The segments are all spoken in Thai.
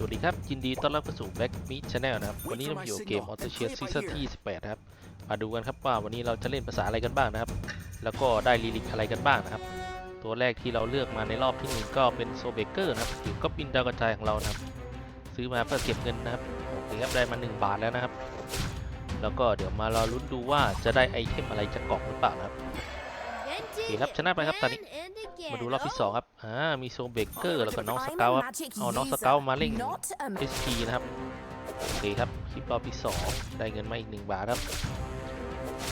สวัสดีครับ ยินดีต้อนรับเข้าสู่ Black Meat Channel นะครับ วันนี้เราอยู่เกม Auto Chess Season ที่18นะครับ มาดูกันครับว่าวันนี้เราจะเล่นภาษาอะไรกันบ้างนะครับ แล้วก็ได้ลีลิกอะไรกันบ้างนะครับ ตัวแรกที่เราเลือกมาในรอบที่หนึ่งก็เป็นโซเบเกอร์นะครับหรือก็บินดาวกระจายของเรานะครับ ซื้อมาเพื่อเก็บเงินนะครับโอเคครับได้มา 1 บาทแล้วนะครับ แล้วก็เดี๋ยวมารอลุ้นดูว่าจะได้ไอเทมอะไรจากกล่องหรือเปล่านะครับ ดีครับชนะไปครับตอนนี้มาดูรอบที่สองครับอ่ามีโซเบเกอร์แล้วก็น้องสเกลครับเอาน้องสเกลมาเล่ง SP นะครับโอเคครับคลิปรอบที่2ได้เงินมาอีก1บาทครับ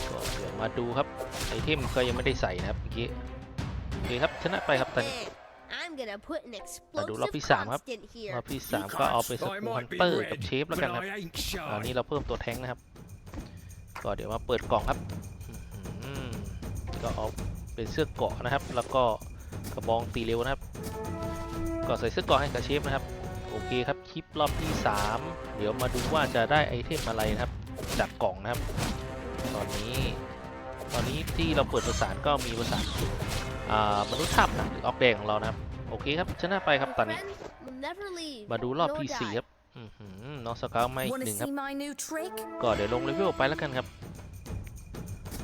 ก็เดี๋ยวมาดูครับไอเทมก็ยังไม่ได้ใส่นะครับเมื่อกี้โอเคครับชนะไปครับตอนนี้มาดูรอบที่สามครับ รอบที่ 3 ก็เอาไปสกูฮันเตอร์กับเชฟแล้วกันครับอันนี้เราเพิ่มตัวแท้งนะครับ ก็เดี๋ยวมาเปิดกล่องครับอื้อหือก็เอา เป็นเสื้อเกราะนะครับ แล้วก็กระบองตีเร็วนะครับ ก็ใส่เสื้อเกราะให้กับเชฟนะครับ โอเคครับคลิปรอบที่ 3 เดี๋ยวมาดูว่าจะได้ไอเทมอะไรนะครับ จากกล่องนะครับ ตอนนี้ ตอนนี้ที่เราเปิดประสานก็มีประสานอ่ามนุษย์ถ้ำนะหรือออกแดงของเรานะครับ โอเคครับชนะไปครับตอนนี้ มาดูรอบที่สี่ครับอื้อหือน้องสเกาวมาอีก Wanna หนึ่งครับ see my new trick? ก็เดี๋ยวลงเลเวลไปแล้วกันครับ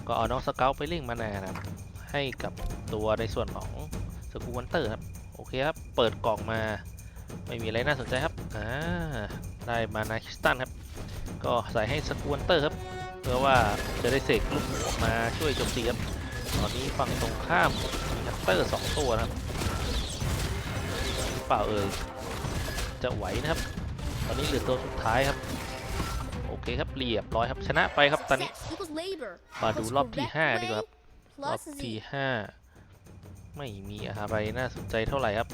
ก็เอาน้องสเกลไปเร่งมานานะครับ ให้กับตัวในส่วนของสกูวันเตอร์ครับโอเคครับ เปิดกล่องมาไม่มีอะไรน่าสนใจครับอ่าได้มานาคริสตันครับ ก็ใส่ให้สกูวันเตอร์ครับ เพื่อว่าจะได้เสกลูกหมูออกมาช่วยโจมตีครับตอนนี้ฝั่งตรงข้ามมีฮัตเตอร์สองตัวนะครับเปล่าเอ่ยจะไหวนะครับ ตอนนี้เหลือตัวสุดท้ายครับโอเคครับเรียบร้อยครับชนะไปครับตอนนี้มาดูรอบที่ 5 ดีกว่าครับ รอบที่5ไม่มีอะไรน่าสนใจเท่าไหร่ครับ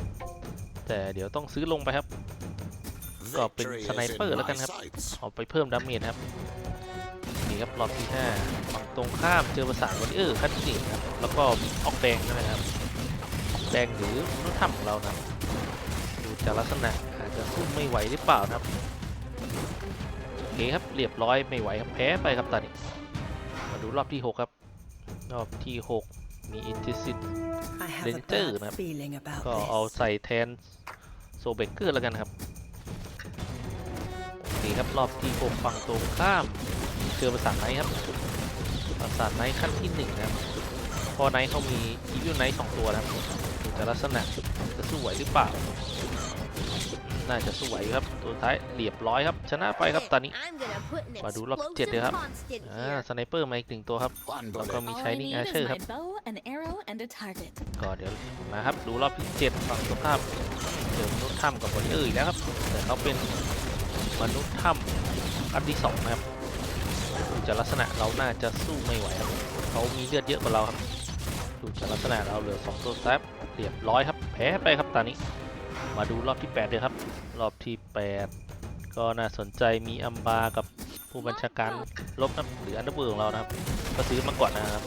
แต่เดี๋ยวต้องซื้อลงไปครับ ก็เป็นสไนเปอร์แล้วกันครับเอาไปเพิ่มดาเมจครับนี่ครับรอบที่5ฝั่งตรงข้ามเจอประสานวันเออร์คัตติงครับแล้วก็มีออกแดงด้วยนะครับออกแดงหรือมนุษย์ถ้ำของเรานะครับดูจากลักษณะอาจจะสู้ไม่ไหวหรือเปล่านะครับโอเคครับเรียบร้อยไม่ไหวครับแพ้ไปครับตอนนี้มาดูรอบที่ 6 ครับ รอบที่ 6 มีอินทิสิต I have a Danger bad นะครับ feeling about ก็เอา this. ใส่แทนโซเบเกอร์แล้วกันครับโอเคครับ รอบที่ 6 ฝั่งตรงข้าม เจอประสานไนท์ครับประสานไนท์ขั้นที่1นะครับพอไนท์เขามีอีวิวไนท์สองตัวนะครับดูจากลักษณะจะสู้ไหวหรือเปล่า น่าจะสู้ไหวอยู่ครับ ตัวท้ายเรียบร้อยครับ ชนะไปครับตอนนี้ มาดูรอบที่เจ็ดเลยครับ อ่า สไนเปอร์มาอีกหนึ่งตัวครับ แล้วก็มี All I Shining need is Archer ค my รับ bow, an arrow, and a target. ก็เดี๋ยวมาครับ ดูรอบที่7ฝั่งตรงข้ามเจอมนุษย์ถ้ำกับบอดี้เออร์อีกแล้วครับ แต่เขาเป็นมนุษย์ถ้ำอันที่สองนะครับดูจากลักษณะเราน่าจะสู้ไม่ไหวครับเขามีเลือดเยอะกว่าเราครับ ดูจากลักษณะเราเหลือสองตัวแซฟเรียบร้อยครับ แพ้ไปครับตอนนี้ มาดูรอบที่8เลยครับ รอบที่ 8 ก็น่าสนใจมีอัมบากับผู้บัญชาการลบนะหรืออันดับเบิร์ของเรานะครับก็ซื้อมาก่อนนะครับ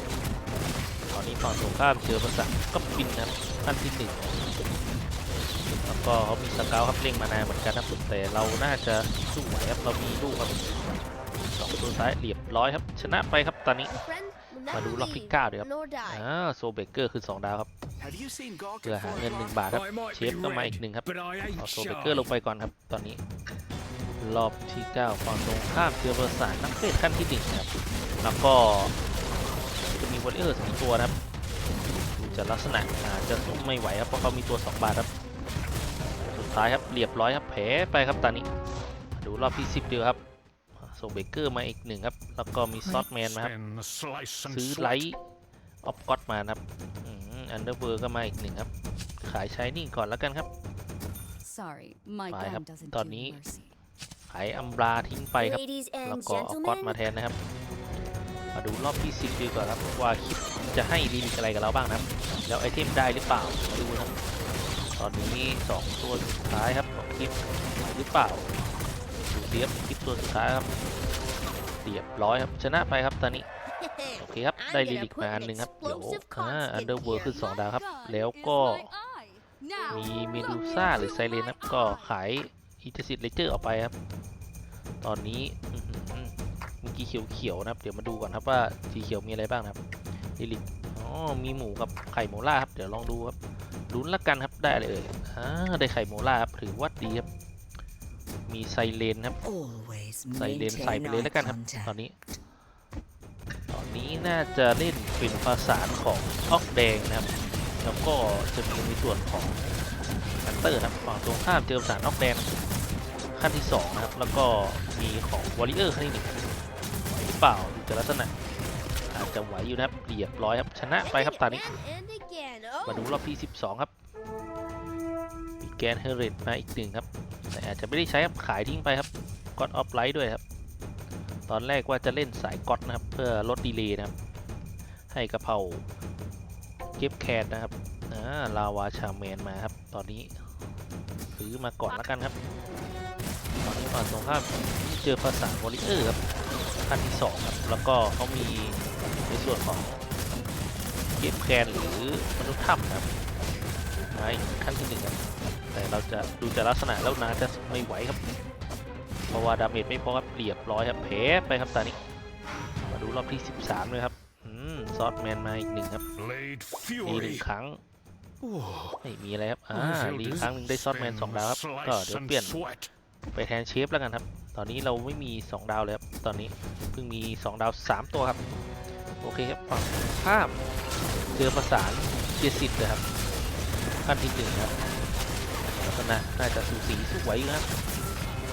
ตอนนี้ฝั่งตรงข้ามเจอภาษาก็ปินนะครับขั้นที่หนึ่งแล้วก็เขามีสกาวครับเร่งมานานเหมือนกันครับแต่เราน่าจะสู้ไหวครับเรามีลูกครับ สองตัวซ้ายเรียบร้อยครับ ชนะไปครับตอนนี้ มาดูรอบที่เก้าเลยครับอ่าโซเบเกอร์คือ2ดาวครับเพื่อหาเงิน1บาทครับ เชฟก็มาอีกหนึ่งครับเอาโซเบเกอร์ลงไปก่อนครับตอนนี้ รอบที่9ฝั่งตรงข้ามเจอประสานนักเวทขั้นที่หนึ่งครับ แล้วก็จะมีวอลเลอร์สองตัวนะครับดูจากลักษณะอาจจะไม่ไหวครับเพราะเขามีตัว2บาทครับสุดท้ายครับเรียบร้อยครับแพ้ไปครับตอนนี้มาดูรอบที่10ดีครับ โซเบเกอร์มาอีกหนึ่งครับ แล้วก็มีซอสแมนมาครับซื้อไลท์ออฟก็อตมานะครับอันเดอร์เบอร์ก็มาอีกหนึ่งครับ ขายใช้นี่ก่อนแล้วกันครับ Sorry, my Phải gun ครับ doesn't ตอน do นี้ mercy. ขายอัมบราทิ้งไปครับ แล้วก็เอาก๊อตมาแทนนะครับ มาดูรอบที่10ดีกว่าครับว่าคลิปจะให้รีลิกอะไรกับเราบ้างนะครับ แล้วไอเทมได้หรือเปล่ามาดูนะครับตอนนี้2ตัวสุดท้ายครับของคลิปไหวหรือเปล่าดูเทียบคลิปตัวสุดท้ายครับ เรียบร้อยครับชนะไปครับตอนนี้โอเคครับได้ลิลิกมาอันหนึ่งครับเดี๋ยวอ่าอันเดอร์เวิร์ขึ้น2ดาวครับ แล้วก็มีเมดูซ่าหรือไซเรนครับก็ขายอีเทสิตเลเจอร์ออกไปครับ ตอนนี้อื้อหือเมื่อกี้เขียวๆนะครับ เดี๋ยวมาดูก่อนครับว่าสีเขียวมีอะไรบ้างนะครับลิลิกอ๋อมีหมูกับไข่โมล่าครับเดี๋ยวลองดูครับลุ้นละกันครับได้อะไรเอ่ยอ่าได้ไข่โมล่าครับถือว่าดีครับ มีไซเรนครับ Always ใส่เลนใส่ maintain ไปเลยแล้วกันครับ eye ตอน contact. นี้ ตอนนี้น่าจะเล่นเป็นประสานของออกแดงนะครับ แล้วก็จะมีในส่วนของฮันเตอร์นะครับฝั่งตรงข้ามเจอประสานออกแดงขั้นที่สองนะครับ แล้วก็มีของวอริเออร์ขั้นที่หนึ่งไหวหรือเปล่าดูจากลักษณะอาจจะไหวอยู่นะครับเรียบร้อยครับ ชนะไปครับตอนนี้ And again. มาดู Oh, รอบที่ 12 ครับมีแกนเฮเรตมาอีกหนึ่งครับแต่ อาจจะไม่ได้ใช้ครับขายทิ้งไปครับก็อดออฟไลท์ด้วยครับ ตอนแรกว่าจะเล่นสายก๊อตนะครับ เพื่อลดดีเลย์นะครับ ให้กระเพราเก็บแคดนะครับอ่าลาวาชาแมนมาครับ ตอนนี้ซื้อมาก่อนแล้วกันครับ ตอนนี้ฝั่งตรงข้ามเจอภาษาวอริเออร์ครับขั้นที่สองครับ แล้วก็เขามีในส่วนของเกมแคนหรือมนุษย์ถ้ำนะครับมาอีกขั้นที่หนึ่งครับ แต่เราจะดูจากลักษณะแล้วนาจะไม่ไหวครับ เพราะว่าดาเมจไม่พอครับเรียบร้อยครับแพ้ไปครับตอนนี้ มาดูรอบที่ 13เลยครับอืมซอสแมนมาอีกหนึ่งครับ Blade รีหนึ่ง Fury. ครั้ง Ooh, ไม่มีอะไรครับอ่า revealed รี his ครั้งหนึ่งได้ซอสแมนสองดาวครับ slice ก็เดี๋ยว and เปลี่ยน sweat. ไปแทนเชฟแล้วกันครับ ตอนนี้เราไม่มี 2 ดาวเลยครับ ตอนนี้เพิ่งมี 2 ดาว 3 ตัวครับ โอเคครับฝั่งข้ามเจอประสานเจียสิทธิ์เลยครับขั้นที่หนึ่งครับ ลักษณะน่าจะสูสีสู้ไหวอยู่นะครับ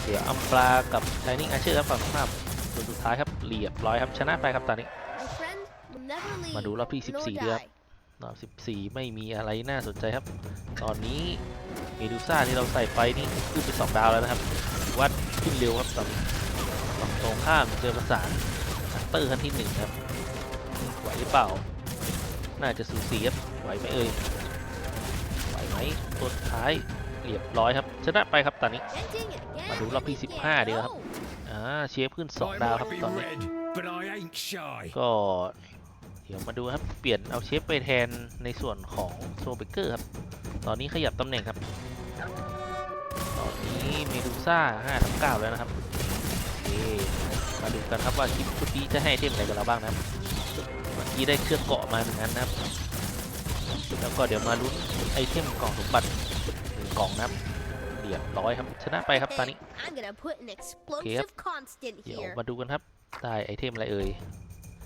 เดี๋ยวอัมปลากับชายนิ่งอาเชอร์ครับฝั่งข้ามตัวสุดท้ายครับเรียบร้อยครับชนะไปครับตอนนี้ my friend will never leave. มาดูรอบที่ nor 14ด้วยครับ die. รอบ 14 ไม่มีอะไรน่าสนใจครับ ตอนนี้เมดูซ่าที่เราใส่ไปนี่ขึ้นไปสองดาวแล้วนะครับถือว่าขึ้นเร็วครับตอนนี้ฝั่งตรงข้ามเจอประสานฮันเตอร์ขั้นที่หนึ่งครับไหวหรือเปล่า น่าจะสูสีครับไหวไหมเอ่ยไหวไหมตัวสุดท้าย เรียบร้อยครับ ชนะไปครับตอนนี้ Venting again มาดูรอบที่ and again. 15ดีกว่าครับ Oh, อ่าเชฟขึ้น2 I ดาว might ครับ be ตอนนี้ red, but I ain't shy. ก็เดี๋ยวมาดูครับ เปลี่ยนเอาเชฟไปแทนในส่วนของโซเบเกอร์ครับ ตอนนี้ขยับตำแหน่งครับ ตอนนี้เมดูซ่า5ทับ9แล้วนะครับโอเคมาดูกันครับว่าคลิปชุดนี้จะให้ไอเทมอะไรกับเราบ้างนะครับเมื่อกี้ได้เครื่องเกาะมาหนึ่งอันนะครับ แล้วก็เดี๋ยวมาลุ้นไอเทมกล่องสมบัติหนึ่ง กล่องนะครับเรียบร้อยครับชนะไปครับตอนนี้ I'm gonna put an explosive constant เดี๋ยว here. มาดูกันครับได้ไอเทมอะไรเอ่ย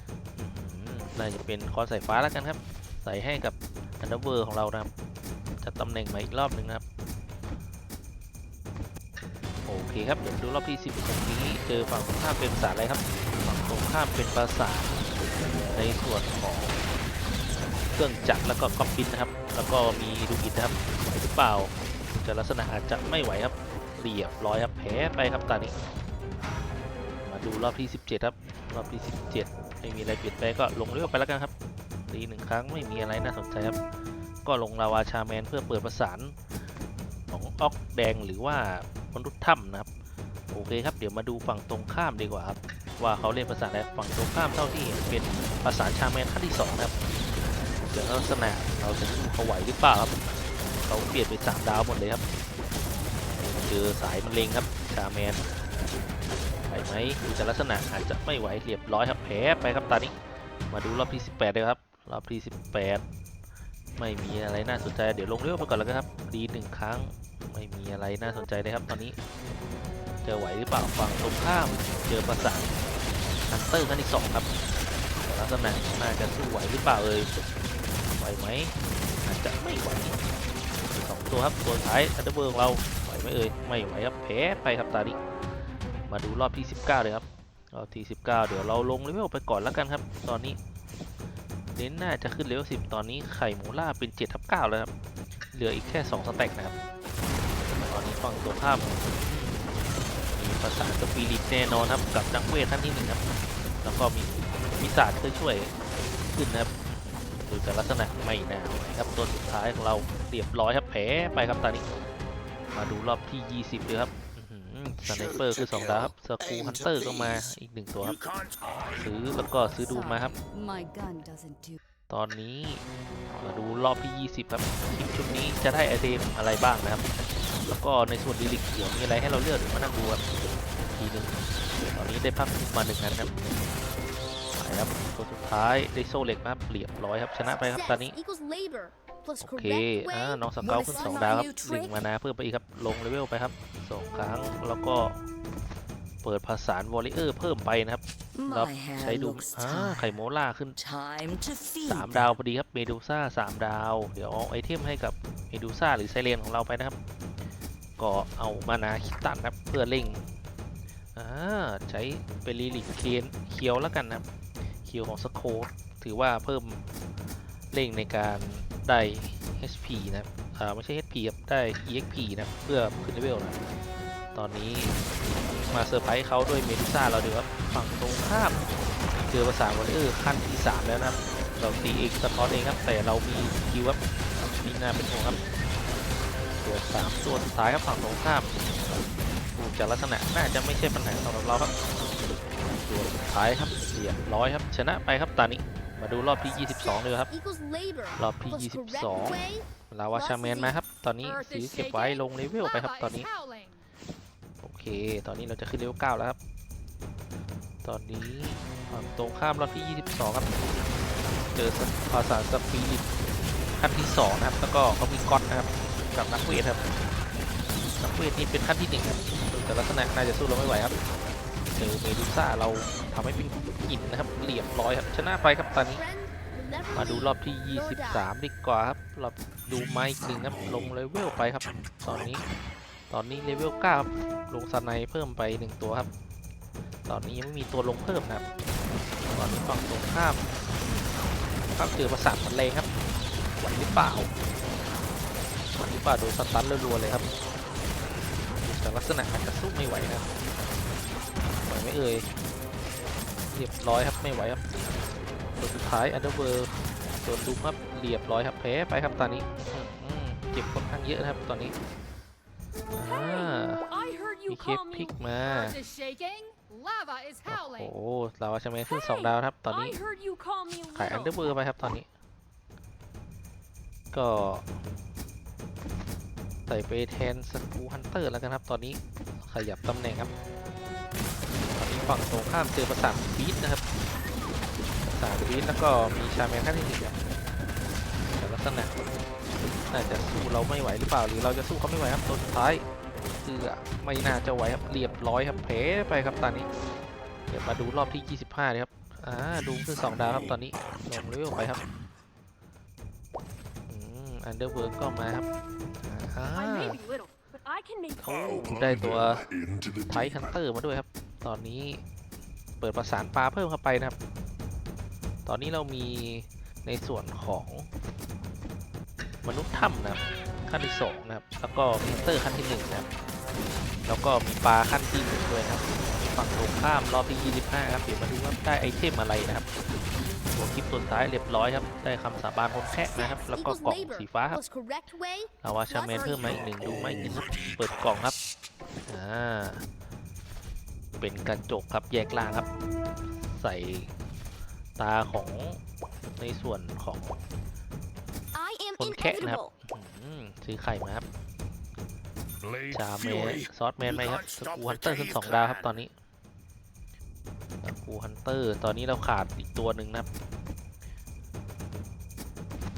อื้อหือน่าจะเป็นคอนสายฟ้าแล้วกันครับ ใส่ให้กับอันดับเวอร์ของเรานะครับจัดตำแหน่งใหม่อีกรอบหนึ่งนะครับ โอเคครับเดี๋ยวดูรอบที่10ตรงนี้เจอฝั่งตรงข้ามเป็นภาษาอะไรครับ ฝั่งตรงข้ามเป็นภาษาในส่วนของเครื่องจักรแล้วก็คอมพินนะครับ แล้วก็มีดูอิดนะครับไหวหรือเปล่า จะลักษณะอาจจะไม่ไหวครับเรียบร้อยครับแพ้ไปครับตอนนี้ มาดูรอบที่ 17 ครับ รอบที่ 17 ไม่มีอะไรเปลี่ยนแปลงก็ลงเรือไปแล้วกันครับตีหนึ่งครั้งไม่มีอะไรน่าสนใจครับ ก็ลงลาวาชาแมนเพื่อเปิดประสานของออกแดงหรือว่ามนุษย์ถ้ำนะครับ โอเคครับ เดี๋ยวมาดูฝั่งตรงข้ามดีกว่าครับว่าเขาเล่นภาษานอะไรฝั่งตรงข้ามเท่าที่เห็นเป็นภาษานชาแมนขั้นที่สองนะครับเดี๋ยวลักษณะเราจะสู้เขาไหวหรือเปล่าครับ เขาเปลี่ยนไปสามดาวหมดเลยครับเจอสายมะเร็งครับชาแมนไหวไหมดูจากลักษณะอาจจะไม่ไหวเรียบร้อยครับแพ้ไปครับตอนนี้ มาดูรอบที่ 18เลยครับรอบที่ 18 ไม่มีอะไรน่าสนใจเดี๋ยวลงเรือไปก่อนแล้วกันครับดีหนึ่งครั้งไม่มีอะไรน่าสนใจเลยครับตอนนี้เจอไหวหรือเปล่าฝั่งตรงข้ามเจอประสานฮันเตอร์ขั้นที่สองครับลักษณะน่าจะสู้ไหวหรือเปล่าเอ่ยไหวไหมอาจจะไม่ไหว ตัวครับตัวท้ายอันเดอร์เบิร์ของเราไหวไหมเอ่ยไม่ไหวครับแพ้ไปครับตอนนี้มาดูรอบที่ 19 เลยครับรอบที่19 เดี๋ยวเราลงเลเวลไปก่อนแล้วกันครับ ตอนนี้เน้นน่าจะขึ้นเลเวล10 ตอนนี้ไข่หมูล่าเป็น7ทับ9แล้วครับเหลืออีกแค่ 2 สแต็กนะครับตอนนี้ฝั่งตัวข้ามมีภาษาสปิริตแน่นอนครับกับนักเวทท่านที่หนึ่งครับแล้วก็มีมิสาดช่วยช่วยขึ้นนะครับ ดูจากลักษณะไม่น่าไหวครับตัวสุดท้ายของเราเรียบร้อยครับแพ้ไปครับตอนนี้ มาดูรอบที่ 20เลยครับสไนเปอร์คือ2ดาวครับสกูฮันเตอร์ก็มาอีกหนึ่งตัวครับ You can't hide. ซื้อแล้วก็ซื้อดูมาครับ My gun doesn't do. ตอนนี้มาดูรอบที่ 20 ครับคลิปชุดนี้จะได้ไอเทมอะไรบ้างนะครับ แล้วก็ในส่วนดีลิกเดี๋ยวมีอะไรให้เราเลือกเดี๋ยวมานั่งดูกันทีหนึงตอนนี้ได้พักมาหนึ่งอันครับ ไปครับตัวสุดท้ายได้โซ่เหล็กมาครับเรียบร้อยครับชนะไปครับตอนนี้ Success equals labor. plus โอเค correct อ่า way น้องสเกลขึ้นสองดาวครับหนึ่งมานาเพิ่มไปอีกครับลงเลเวลไปครับสองครั้งแล้วก็เปิดภาษานวอลเลเยอร์เพิ่มไปนะครับแล้ว My ใช้ hair ดู looks อ่าไข่ tired. โมล่าขึ้น Time to feed. สามดาวพอดีครับเมดูซ่าสามดาว เดี๋ยวเอาไอเทมให้กับเมดูซ่าหรือไซเรนของเราไปนะครับ ก็เอามานาคิตันครับเพื่อเร่งอ่าใช้เป็นลิลิกเคนเคียวแล้วกันนะครับเคียวของสโคดถือว่าเพิ่มเร่งในการได้ HP นะครับอ่าไม่ใช่ HP ครับ ได้ EXP นะ เพื่อขึ้นเลเวลนะ ตอนนี้มาเซอร์ไพรส์เขาด้วยเมดูซ่าเราดีครับฝั่งตรงข้าม เจอภาษาวอลเลอร์ขั้นที่ 3 แล้วนะครับ เราตีเองสะท้อนเองครับ แต่เรามีคิวครับมีหน้าเป็นห่วงครับตัวสามตัวสุดท้ายครับฝั่งตรงข้ามดูจากลักษณะน่าจะไม่ใช่ปัญหาสำหรับเราครับ ตัวสุดท้ายครับเรียบร้อยครับชนะไปครับตอนนี้มาดูรอบที่ 22เลยครับ รอบที่ 22 ลาวาชาแมนมาครับ ตอนนี้ Earth ซื้อ is เก็บไว้ลงเลเวลไปครับตอนนี้ โอเค ตอนนี้เราจะขึ้นเลเวล9แล้วครับ ตอนนี้ฝั่งตรงข้ามรอบที่ 22 ครับ เจอภาษาสปีริตขั้นที่ 2 นะครับ แล้วก็เขามีก๊อตนะครับ กับนักเวทครับ นักเวทนี่เป็นขั้นที่1ครับแต่ลักษณะน่าจะสู้เราไม่ไหวครับ อเมดูซ่าเราทำให้เป็นหินนะครับเรียบร้อยครับชนะไปครับตอนนี้ มาดูรอบที่ 23 ดีกว่าครับรอบดูไม้หนึ่งครับลงเลเวลไปครับ ตอนนี้ ตอนนี้เลเวล9ครับลงสไนเพิ่มไป1ตัวครับ ตอนนี้ยังไม่มีตัวลงเพิ่มนะครับ ตอนนี้ฝั่งตรงข้ามครับเจอประสาทมันแรงครับไหวหรือเปล่าไหวหรือเปล่าโดนสตันรัวๆเลยครับแต่ลักษณะอาจจะสู้ไม่ไหวนะครับ ไหวไหมเอ่ยเรียบร้อยครับไม่ไหวครับตัวสุดท้ายอันเดอร์เวอร์โดนลุมครับเรียบร้อยครับแพ้ไปครับตอนนี้อืมอืมเจ็บค่อนข้างเยอะนะครับตอนนี้อ่า I heard you มีเคป call พลิ me กมา Earth is shaking. Lava is โอ้โห howling. เราใช่ไหมขึ้นสองดาวครับตอนนี้ I heard you call me ขายอันเดอร์เวอ little. ร์ไปครับตอนนี้ ก็ใส่ไปแทนสกูฮันเตอร์แล้วกันครับตอนนี้ขยับตำแหน่งครับตอนนี้ ฝั่งตรงข้ามเจอประสาทบีทนะครับประสาทบีทแล้วก็มีชาแมนขั้นที่หนึ่งครับแต่ลักษณะน่าจะสู้เราไม่ไหวหรือเปล่าหรือเราจะสู้เขาไม่ไหวครับตัวสุดท้ายคือไม่น่าจะไหวครับเรียบร้อยครับแพ้ไปครับตอนนี้ เดี๋ยวมาดูรอบที่ 25เลยครับอ่าดูคือสองดาวครับตอนนี้ลงเลเวลไปครับอืมอันเดอร์เวิร์ก็มาครับอ่า I may be little but I can make โอ้ได้ตัวไทฮันเตอร์มาด้วยครับ ตอนนี้เปิดประสานปลาเพิ่มเข้าไปนะครับ ตอนนี้เรามีในส่วนของมนุษย์ถ้ำนะครับขั้นที่สองนะครับ แล้วก็มิเตอร์ขั้นที่หนึ่งนะครับ แล้วก็มีปลาขั้นที่หนึ่งด้วยนะครับฝั่งตรงข้ามรอบที่ 25 ครับเดี๋ยวมาดูว่าได้ไอเทมอะไรนะครับตัวคลิปตัวท้ายเรียบร้อยครับ ได้คำสาบานคนแค่นะครับ แล้วก็ equals กล่อง labor สีฟ้าครับ plus correct way ลาวาชาแมนเพิ่มมาอีกหนึ่งดูไหมาอีกหนึ่งครับเปิดกล่องครับอ่า เป็นกระจกครับแยกล่างครับ ใส่ตาของในส่วนของ I am คนแค่นะครับ inevitable อืมซื้อไข่มาครับ Blade ชาแมน Fury. ซอสแมนไหมครับสกูฮันเตอร์ขึ้นสองดาวครับตอนนี้สกูฮันเตอร์ ตอนนี้เราขาดอีกตัวหนึ่งนะครับ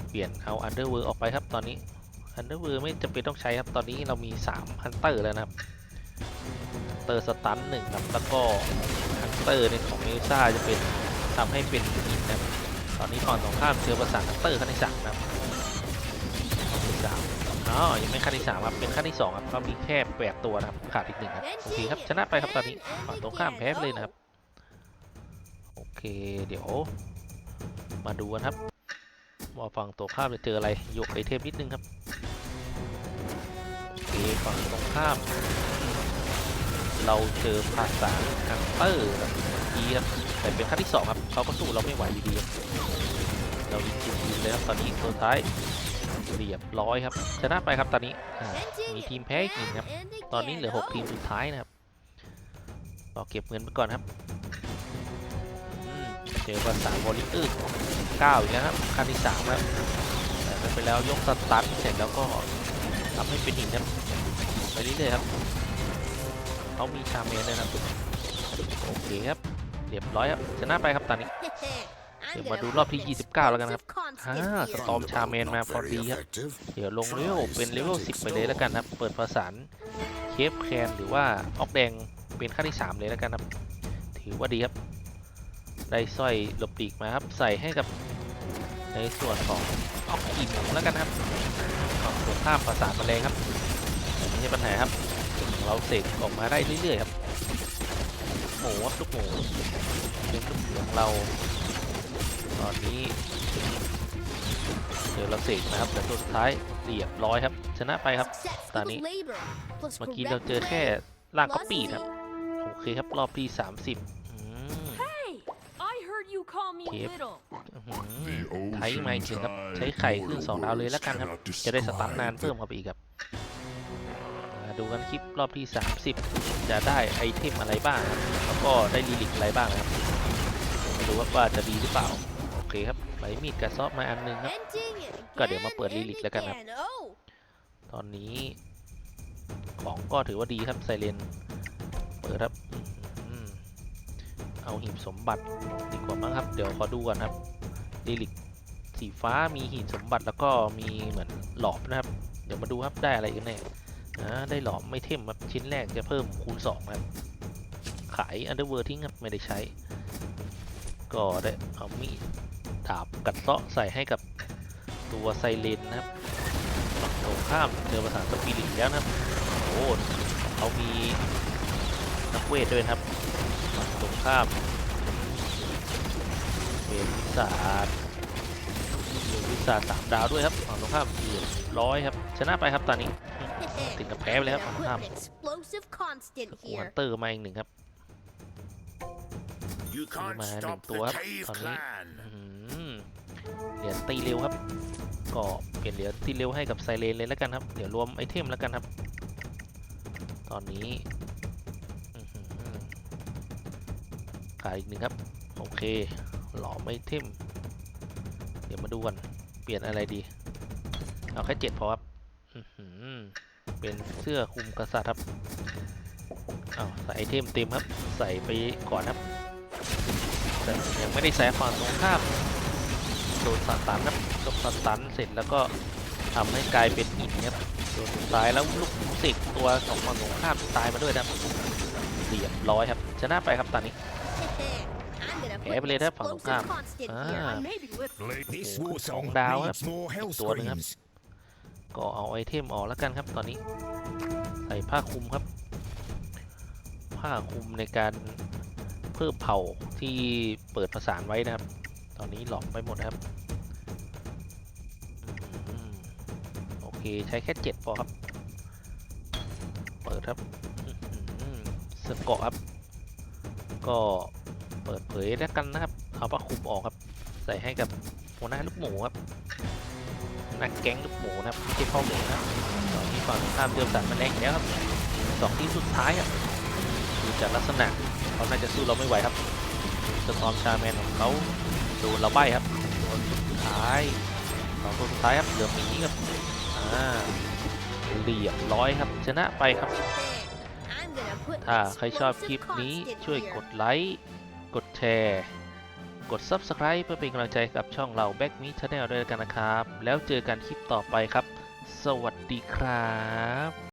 เปลี่ยนเอาอันเดอร์เวอร์ออกไปครับตอนนี้อันเดอร์เวอร์ไม่จำเป็นต้องใช้ครับตอนนี้เรามี3ฮันเตอร์แล้วนะครับฮัน เตอร์สตันหนึ่งครับ แล้วก็ฮันเตอร์ในของเมซ่าจะเป็นทำให้เป็นหินนะครับตอนนี้ฝั่งตรงข้ามเจอประสานฮันเตอร์ขั้นที่สามนะครับขั้นที่สามอ๋อยังไม่ขั้นที่สามครับเป็นขั้นที่สองครับก็มีแค่แปดตัวนะครับขาดอีกหนึ่งครับโอเคครับชนะไปครับตอนนี้ฝั่งตรงข้ามแพ้เลยนะครับโอเคเดี๋ยว มาดูกันครับว่าฝั่งตัวข้ามจะเจออะไรยกไอเทมนิดนึงครับโอเคฝั่งตรงข้าม เราเจอภาษาฮันเตอร์แบบเมื่อกี้ครับแต่เป็นขั้นที่สองครับเขาก็สู้เราไม่ไหวอยู่ดีครับเรายิงทีมเลยครับตอนนี้ตัวท้ายเรียบร้อยครับชนะไปครับตอนนี้มีทีมแพ้อีกหนึ่งครับ ตอนนี้เหลือ 6 ทีมสุดท้ายนะครับรอเก็บเงินไปก่อนครับเจอภาษาบอลลิเออร์เก้าอีกแล้วครับขั้นที่สามครับแต่ไปแล้วยกสตันเสร็จแล้วก็ทำให้เป็นหินครับไปเรื่อยๆครับ เขามีชาเมนด้วยนะครับโอเคครับเรียบร้อยครับชนะไปครับตอนนี้ I'm เดี๋ยว I'm มา gonna ดู put รอบที่ the 29 แล้วกันครับ explosive อ่า constant ส here. ตอมชาแมนมา Not พอ very ดีครับ effective. เดี๋ยวลงเลเวลเป็นเลเวล10 ไปเลยแล้วกันครับ เปิดประสานเคฟแคนหรือว่าออกแดงเป็นขั้นที่ 3 เลยแล้วกันครับ ถือว่าดีครับ ได้สร้อยหลบปีกมาครับ ใส่ให้กับในส่วนของออกขีดหมูแล้วกันครับออกส่วนข้ามประสานแมลงครับแต่ไม่ใช่ปัญหาครับ เราเสกออกมาได้เรื่อยๆครับหมูครับลูกหมูเป็นลูกหมูของเราตอนนี้เดี๋ยวเราเสกนะครับแต่ตัวสุดท้ายเรียบร้อยครับ ชนะไปครับ Success Tani. equals labor plus เมื่อกี้เรา correct เจอแค่ way ร่างก็ plus ปีดครับ Z. โอเคครับรอบที่30อืม Hey! I heard you call me Yep. little. อื้อหือไทยไม่ถึงครับ ใช้ไข่ขึ้น2ดาวเลยแล้วกันครับ จะได้สตันนานเพิ่มเข้าไปอีกครับมา ดูกันคลิปรอบที่ 30 จะได้ไอเทมอะไรบ้างครับแล้วก็ได้ลีลิกอะไรบ้างครับมาดูว่าว่าจะดีหรือเปล่า โอเคครับใบมีดกระซอบมาอันหนึงครับ ก็เดี๋ยวมาเปิดลิลิกแล้วกันครับ ตอนนี้ของก็ถือว่าดีครับไซเรนเปิดครับเอาหีบสมบัติดีกว่ามั้งครับ เดี๋ยวขอดูก่อนครับลิลิกสีฟ้ามีหีบสมบัติแล้วก็มีเหมือนหลอมนะครับ เดี๋ยวมาดูครับได้อะไรกันแน่ อ่าได้หลอมไม่เทมครับชิ้นแรกจะเพิ่มคูณ2ครับ ขายอันเดอร์เวอร์ทิ้งครับไม่ได้ใช้ ก็ได้เอามีดดาบกัดเซาะใส่ให้กับตัวไซเรนนะครับฝั่งตรงข้ามเจอภาษาสปิริตแล้วนะครับโอ้เขามีนักเวทด้วยครับฝั่งตรงข้ามเป็นวิสาดเป็นวิสาสามดาวด้วยครับฝั่งตรงข้ามเรียบร้อยครับ ชนะไปครับตอนนี้ ถึงกับแพ้ไปเลยครับ I'm ฝั่งตร gonna งข้าม put an explosive constant หัว here. เตอร์มาอีกหนึ่งครับ You can't man, stop the tua, cave còn clan. อื้อหือเหรียญตีเร็วครับ ก็เปลี่ยนเหรียญตีเร็วให้กับไซเรนเลยแล้วกันครับ เดี๋ยวรวมไอเทมแล้วกันครับ ตอนนี้อื้อหือขายอีกหนึ่งครับ โอเค หลอมไอเทม เดี๋ยวมาดูกัน เปลี่ยนอะไรดี เอาแค่เจ็ดพอครับอื้อหือ เป็นเสื้อคลุมกษัตริย์ครับเอาใส่ไอเทมเต็มครับ ใส่ไปก่อนครับ แต่ยังไม่ได้แซฟฝั่งตรงข้ามโดนสตันครับโดนสตันเสร็จแล้วก็ทำให้กลายเป็นหินครับโดนตายแล้วลูกเสกตัวของฝั่งตรงข้ามตายมาด้วยครับเรียบร้อยครับ ชนะไปครับตอนนี้ I'm gonna Kể put bên an đây đó, ฝั่งตรงข้าม explosive constant À. here. I may be little. This Ủa, war song con đau á. needs more hell ก็เอาไอเทมออกแล้วกันครับตอนนี้ ใส่ผ้าคลุมครับ ผ้าคลุมในการเพิ่มเผ่าที่เปิดประสานไว้นะครับ ตอนนี้หลอมไปหมดนะครับโอเคใช้แค่เจ็ดพอครับ เปิดครับสกาะครับก็เปิดเผยแล้วกันนะครับ เอาผ้าคลุมออกครับ ใส่ให้กับหัวหน้าลูกหมูครับ นักแก๊งลูกหมูนะครับไม่ใช่พ่อหมูนะครับตอนนี้ฝั่งตรงข้ามเดิมสันมันแรงอีกแล้วครับสองทีมสุดท้ายอะดูจากลักษณะเขาน่าจะสู้เราไม่ไหวครับสตอมชาแมนของเขาโดนเราใบครับตัวสุดท้ายสองตัวสุดท้ายครับเหลือหมีครับอ่าเรียบร้อยครับ ชนะไปครับ I'm gonna put ถ้า an ใครชอบคลิป explosive นี้ constant ช่วย here. กดไลค์กดแชร์ กด Subscribe เพื่อเป็นกำลังใจกับช่องเรา Back Me Channel ด้วยกันนะครับ แล้วเจอกันคลิปต่อไปครับ สวัสดีครับ